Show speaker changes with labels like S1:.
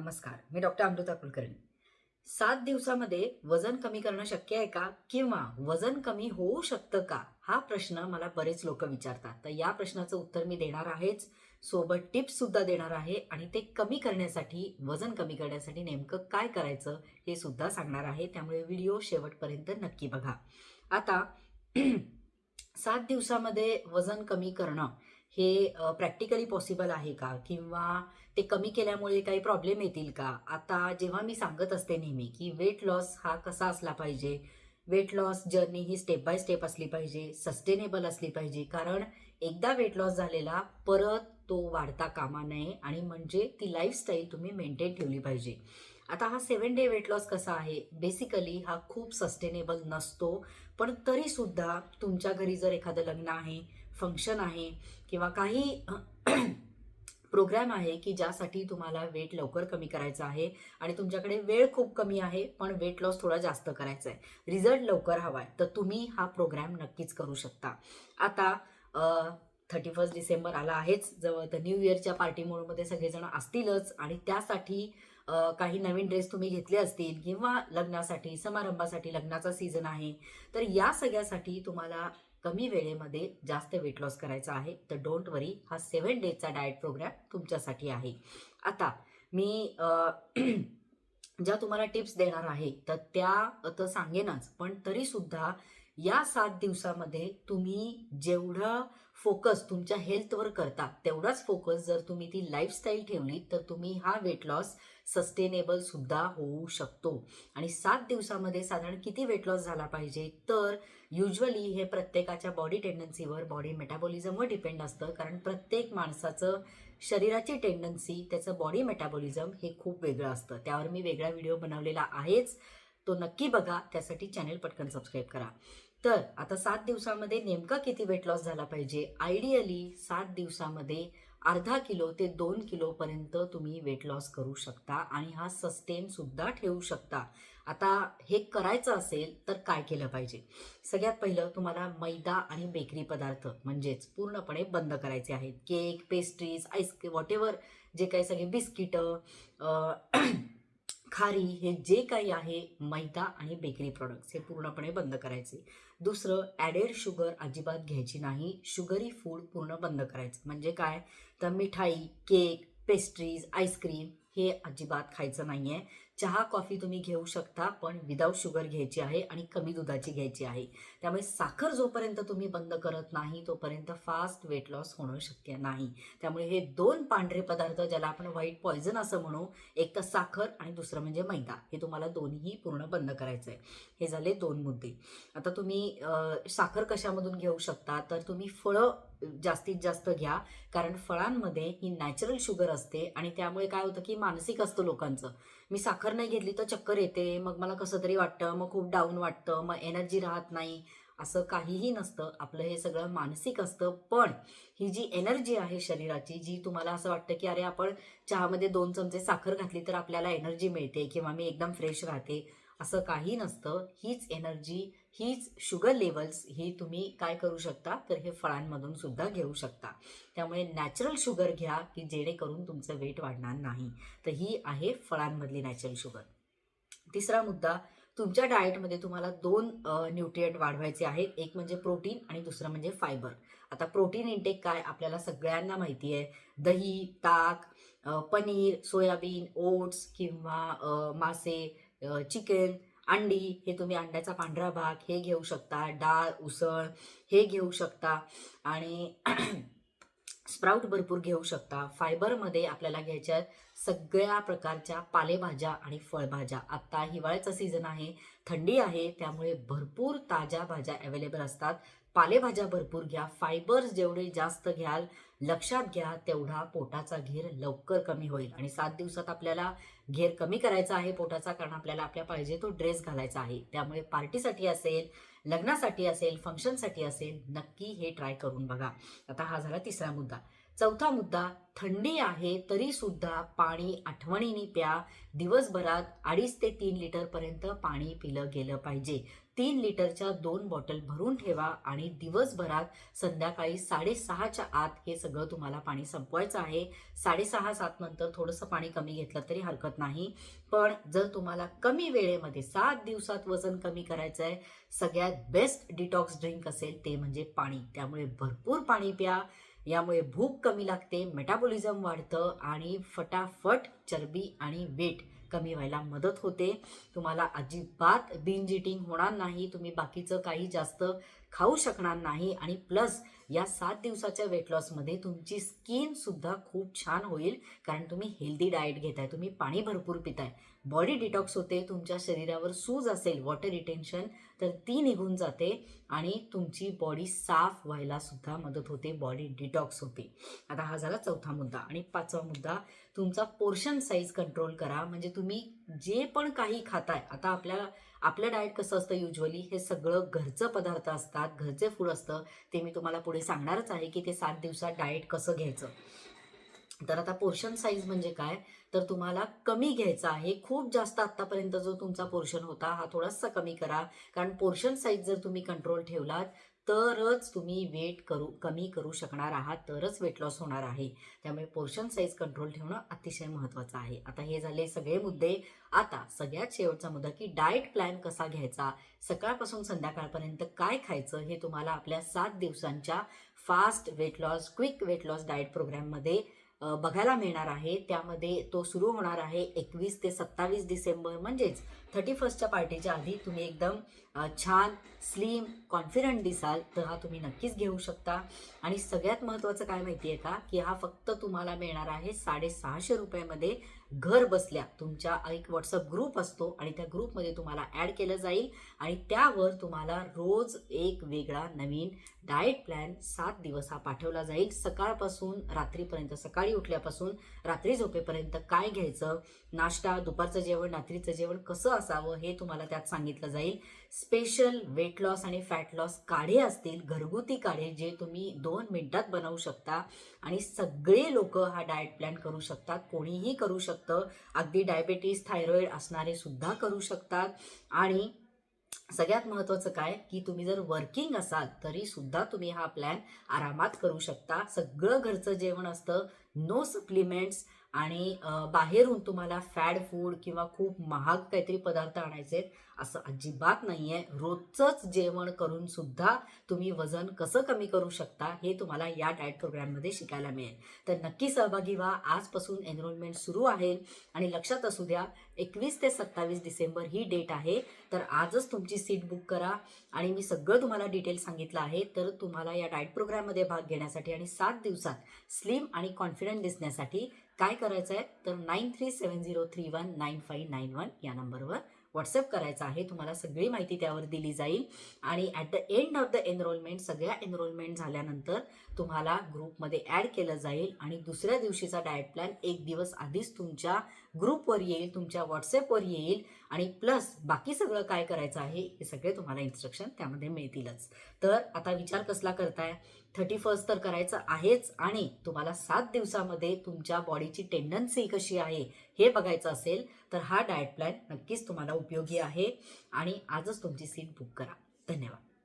S1: नमस्कार मी डॉक्टर अमृता कुलकर्णी. सात दिवसामध्ये वजन कमी करणं शक्य आहे का? किंवा वजन कमी होऊ शकतं का? हा प्रश्न मला बरेच लोक विचारतात. तर या प्रश्नाचं उत्तर मी देणार आहेच. सोबत टिप्स सुद्धा देणार आहे आणि ते कमी करण्यासाठी वजन कमी करण्यासाठी नेमकं काय करायचं हे सुद्धा सांगणार आहे. त्यामुळे व्हिडिओ शेवटपर्यंत नक्की बघा. आता सात दिवसामध्ये वजन कमी करणं हे प्रॅक्टिकली पॉसिबल आहे का? किंवा ते कमी केल्यामुळे काही प्रॉब्लेम येतील का? आता जेव्हा मी सांगत असते नेहमी की वेट लॉस हा कसा असला पाहिजे वेट लॉस जर्नी ही स्टेप बाय स्टेप असली पाहिजे सस्टेनेबल असली पाहिजे. कारण एकदा वेट लॉस झालेला परत तो वाढता कामा नये आणि म्हणजे ती लाईफस्टाईल तुम्ही मेंटेन ठेवली पाहिजे. आता हा सेवन डे वेट लॉस कसा आहे? बेसिकली हा खूप सस्टेनेबल नसतो पण तरीसुद्धा तुमच्या घरी जर एखादं लग्न आहे फंक्शन आहे किंवा काही प्रोग्रॅम आहे की ज्यासाठी तुम्हाला वेट लवकर कमी करायचं आहे आणि तुमच्याकडे वेळ खूप कमी आहे पण वेट लॉस थोडा जास्त करायचा आहे. रिझल्ट लवकर हवा आहे तर तुम्ही हा प्रोग्रॅम नक्कीच करू शकता. आता थर्टी फर्स्ट डिसेंबर आला आहेच जवळ तर न्यू इयरच्या पार्टी मोडमध्ये सगळेजण असतीलच आणि त्यासाठी काही नवीन ड्रेस तुम्ही घेतले असतील किंवा लग्नासाठी समारंभासाठी लग्नाचा सीझन आहे तर या सगळ्यासाठी तुम्हाला कमी वेळेमध्ये जास्त वेट लॉस करायचा आहे तर डोंट वरी हा सेवन डेजचा डाएट प्रोग्राम तुमच्यासाठी आहे. आता मी ज्या तुम्हाला टिप्स देणार आहे तर त्या तर सांगेनच पण तरीसुद्धा या सात दिवसामध्ये तुम्ही जेवढं फोकस तुमच्या हेल्थवर करता तेवढाच फोकस जर तुम्ही ती लाईफस्टाईल ठेवली तर तुम्ही हा वेट लॉस सस्टेनेबल सुद्धा होऊ शकतो. आणि सात दिवसामध्ये साधारण किती वेट लॉस झाला पाहिजे? तर युजली हे प्रत्येकाच्या बॉडी टेंडन्सीवर बॉडी मेटाबॉलिझमवर डिपेंड असतं. कारण प्रत्येक माणसाचं शरीराची टेंडन्सी त्याचं बॉडी मेटाबॉलिझम हे खूप वेगळं असतं. त्यावर मी वेगळा व्हिडिओ बनवलेला आहेच. तो नक्की बघा. त्यासाठी चॅनेल पटकन सबस्क्राईब करा. तर आता सात दिवसामध्ये नेमका किती वेट लॉस झाला पाहिजे? आयडियली सात दिवसामध्ये अर्धा किलो ते दोन किलोपर्यंत तुम्ही वेट लॉस करू शकता आणि हा सस्टेन सुद्धा ठेवू शकता. आता हे करायचं असेल तर काय केलं पाहिजे? सगळ्यात पहिलं तुम्हाला मैदा आणि बेकरी पदार्थ म्हणजेच पूर्णपणे बंद करायचे आहेत. केक पेस्ट्रीज आईस्क्रीम वॉटेवर जे काही सगळे बिस्किटं खारी हे जे काही आहे मैदा आणि बेकरी प्रोडक्ट्स हे पूर्णपणे बंद करायचे. दुसरं ॲडेड शुगर अजिबात घ्यायची नाही. शुगरी फूड पूर्ण बंद करायचं. म्हणजे काय? तर मिठाई केक पेस्ट्रीज आईस्क्रीम हे अजिबात खायचं नाही आहे चहा कॉफी तुम्ही घेऊ शकता पण विदाऊट शुगर घ्यायची आहे आणि कमी दुधाची घ्यायची आहे. त्यामुळे साखर जोपर्यंत तुम्ही बंद करत नाही तोपर्यंत फास्ट वेट लॉस होणं शक्य नाही. त्यामुळे हे दोन पांढरे पदार्थ ज्याला आपण व्हाईट पॉयझन असं म्हणू एक तर साखर आणि दुसरं म्हणजे मैदा हे तुम्हाला दोन्ही पूर्ण बंद करायचं आहे हे झाले दोन मुद्दे. आता तुम्ही साखर कशामधून घेऊ शकता? तर तुम्ही फळं जास्तीत जास्त घ्या. कारण फळांमध्ये ही नॅचरल शुगर असते आणि त्यामुळे काय होतं की मानसिक असतं लोकांचं. मी साखर नाही घेतली तर चक्कर येते. मग मला कसं तरी वाटतं मग खूप डाऊन वाटतं मग एनर्जी राहत नाही. असं काहीही नसतं. आपलं हे सगळं मानसिक असतं. पण ही जी एनर्जी आहे शरीराची जी तुम्हाला असं वाटतं की अरे आपण चहामध्ये दोन चमचे साखर घातली तर आपल्याला एनर्जी मिळते किंवा मी एकदम फ्रेश राहते असं काही नसतं. हीच एनर्जी हीच शुगर लेवल्स ही तुम्ही काय करू शकता? तर हे फळांमधून सुद्धा घेऊ शकता. त्यामुळे नॅचरल शुगर घ्या की जेणेकरून तुमचं वेट वाढणार नाही. तर ही आहे फळांमधली नॅचरल शुगर तिसरा मुद्दा तुमच्या डाएटमध्ये तुम्हाला दोन न्यूट्रियंट वाढवायचे आहेत. एक म्हणजे प्रोटीन आणि दुसरं म्हणजे फायबर आता प्रोटीन इंटेक काय आपल्याला सगळ्यांना माहिती आहे. दही ताक पनीर सोयाबीन ओट्स किंवा मासे चिकन अंडी हे तुम्ही अंड्याचा पांढरा भाग हे घेऊ शकता. डाळ उसळ हे घेऊ शकता. आणि स्प्राऊट भरपूर घेऊ शकता. फायबरमध्ये आपल्याला घ्यायच्या सगळ्या प्रकारच्या पालेभाज्या आणि फळभाज्या. आत्ता हिवाळ्याचा सीझन आहे थंडी आहे त्यामुळे भरपूर ताज्या भाज्या अवेलेबल असतात. पालेभाज्या भरपूर घ्या. फायबर्स जेवढे जास्त घ्याल लक्षात घ्या तेवढा पोटाचा घेर लवकर कमी होईल. आणि सात दिवसात आपल्याला घेर कमी करायचा आहे पोटाचा कारण आपल्याला आपल्या पाहिजे तो ड्रेस घालायचा आहे. त्यामुळे पार्टीसाठी असेल लग्नासाठी असेल फंक्शनसाठी असेल नक्की हे ट्राय करून बघा. आता हा झाला तिसरा मुद्दा. चौथा मुद्दा थंडी आहे तरी सुद्धा पाणी आठवणीने प्या. दिवसभरात अडीच ते तीन लिटरपर्यंत पाणी पिलं गेलं पाहिजे. तीन लिटरच्या दोन बॉटल भरून ठेवा आणि दिवसभरात संध्याकाळी साडेसहाच्या आत हे सगळं तुम्हाला पाणी संपवायचं आहे. साडेसहा सात नंतर थोडंसं पाणी कमी घेतलं तरी हरकत नाही. पण जर तुम्हाला कमी वेळेमध्ये सात दिवसात वजन कमी करायचं आहे सगळ्यात बेस्ट डिटॉक्स ड्रिंक असेल ते म्हणजे पाणी. त्यामुळे भरपूर पाणी प्या. यामुळे भूक कमी लागते मेटाबॉलिझम वाढतं आणि फटाफट चरबी आणि वेट कमी व्हायला मदत होते. तुम्हाला अजिबात बिनजिटिंग होणार नाही. तुम्ही बाकीचं काही जास्त खाऊ शकणार नाही. आणि प्लस या सात दिवसाच्या वेट लॉसमध्ये तुमची स्किनसुद्धा खूप छान होईल. कारण तुम्ही हेल्दी डाएट घेताय. तुम्ही पाणी भरपूर पिताय. बॉडी डिटॉक्स होते तुमच्या शरीरावर सूज असेल वॉटर रिटेन्शन तर ती निघून जाते आणि तुमची बॉडी साफ व्हायला सुद्धा मदत होते बॉडी डिटॉक्स होते. आता हा झाला चौथा मुद्दा आणि पाचवा मुद्दा तुमचा पोर्शन साईज कंट्रोल करा. म्हणजे तुम्ही जे पण काही खाताय आता आपल्याला आपलं डाएट कसं असतं युजली हे सगळं घरचं पदार्थ असतात घरचे फूड असतं ते मी तुम्हाला पुढे सांगणारच आहे की ते सात दिवसात डाएट कसं घ्यायचं. तर आता पोर्शन साईज म्हणजे काय? तर तुम्हाला कमी घ्यायचा आहे. खूप जास्त आत्तापर्यंत जो तुमचा पोर्शन होता हा थोडासा कमी करा. कारण पोर्शन साईज जर तुम्ही कंट्रोल ठेवलात तरच तुम्ही वेट करू कमी करू शकणार आहात तरच वेट लॉस होणार आहे. त्यामुळे पोर्शन साईज कंट्रोल ठेवणं अतिशय महत्त्वाचं आहे. आता हे झाले सगळे मुद्दे. आता सगळ्यात शेवटचा मुद्दा की डाएट प्लॅन कसा घ्यायचा? सकाळपासून संध्याकाळपर्यंत काय खायचं? हे तुम्हाला आपल्या सात दिवसांच्या fast weight loss quick weight loss diet प्रोग्राममध्ये बघायला मिळणार आहे. त्यामध्ये तो सुरू होणार आहे एकवीस ते सत्तावीस डिसेंबर. म्हणजेच थर्टी फर्स्टच्या पार्टीच्या आधी तुम्ही एकदम छान स्लिम कॉन्फिडंट दिसाल. तर हा तुम्ही नक्कीच घेऊ शकता. आणि सगळ्यात महत्त्वाचं काय माहिती आहे का? की हा फक्त तुम्हाला मिळणार आहे साडेसहाशे रुपयामध्ये घर बसल्या. तुमच्या एक व्हॉट्सअप ग्रुप असतो आणि त्या ग्रुपमध्ये तुम्हाला ॲड केलं जाईल. आणि त्यावर तुम्हाला रोज एक वेगळा नवीन डाएट प्लॅन सात दिवस हा पाठवला जाईल. सकाळपासून रात्रीपर्यंत सकाळी उठल्यापासून रात्री झोपेपर्यंत काय घ्यायचं? नाश्ता दुपारचं जेवण रात्रीचं जेवण कसं असावं हे तुम्हाला त्यात सांगितलं जाईल. स्पेशल वेट लॉस आणि फॅट लॉस काढे असतील घरगुती काढे जे तुम्ही दोन मिनिटात बनवू शकता आणि सगळे लोक हा डाएट प्लॅन करू शकतात. कोणीही करू शकतं. अगदी डायबेटीस थायरॉईड असणारे सुद्धा करू शकतात. आणि सगळ्यात महत्त्वाचं काय? की तुम्ही जर वर्किंग असाल तरी सुद्धा तुम्ही हा प्लॅन आरामात करू शकता. सगळं घरचं जेवण असतं. नो सप्लिमेंट्स आणि बाहेरून तुम्हाला फॅड फूड किंवा खूप महाग काहीतरी पदार्थ आणायचे आहेत असं अजिबात नाही आहे रोजचंच जेवण करून सुद्धा तुम्ही वजन कसं कमी करू शकता हे तुम्हाला या डाएट प्रोग्राममध्ये शिकायला मिळेल. तर नक्की सहभागी व्हा. आजपासून एनरोलमेंट सुरू आहे आणि लक्षात असू द्या एकवीस ते सत्तावीस डिसेंबर ही डेट आहे. तर आजच तुमची सीट बुक करा आणि मी सगळं तुम्हाला डिटेल सांगितलं आहे. तर तुम्हाला या डाएट प्रोग्राममध्ये भाग घेण्यासाठी आणि सात दिवसात स्लिम आणि कॉन्फिडंट दिसण्यासाठी काय करायचं आहे तर nine three seven zero three one nine five nine one या नंबरवर व्हॉट्सअप करायचा आहे. तुम्हाला सगळी माहिती त्यावर दिली जाईल. आणि at the end of the enrollment सगळ्या एनरोलमेंट झाल्यानंतर तुम्हाला ग्रुपमध्ये ॲड केलं जाईल. आणि दुसऱ्या दिवशीचा डाएट प्लॅन एक दिवस आधीच तुमच्या ग्रुपवर येईल तुमच्या व्हॉट्सअपवर येईल आणि प्लस बाकी सगळं काय करायचं आहे हे सगळे तुम्हाला इन्स्ट्रक्शन त्यामध्ये मिळतीलच. तर आता विचार कसला करताय? थर्टी फर्स्ट तर करायचं आहेच आणि तुम्हाला सात दिवसामध्ये तुमच्या बॉडीची टेंडन्सी कशी आहे हे बघायचं असेल तर हा डाएट प्लॅन नक्कीच तुम्हाला उपयोगी आहे आणि आजच तुमची सीट बुक करा. धन्यवाद.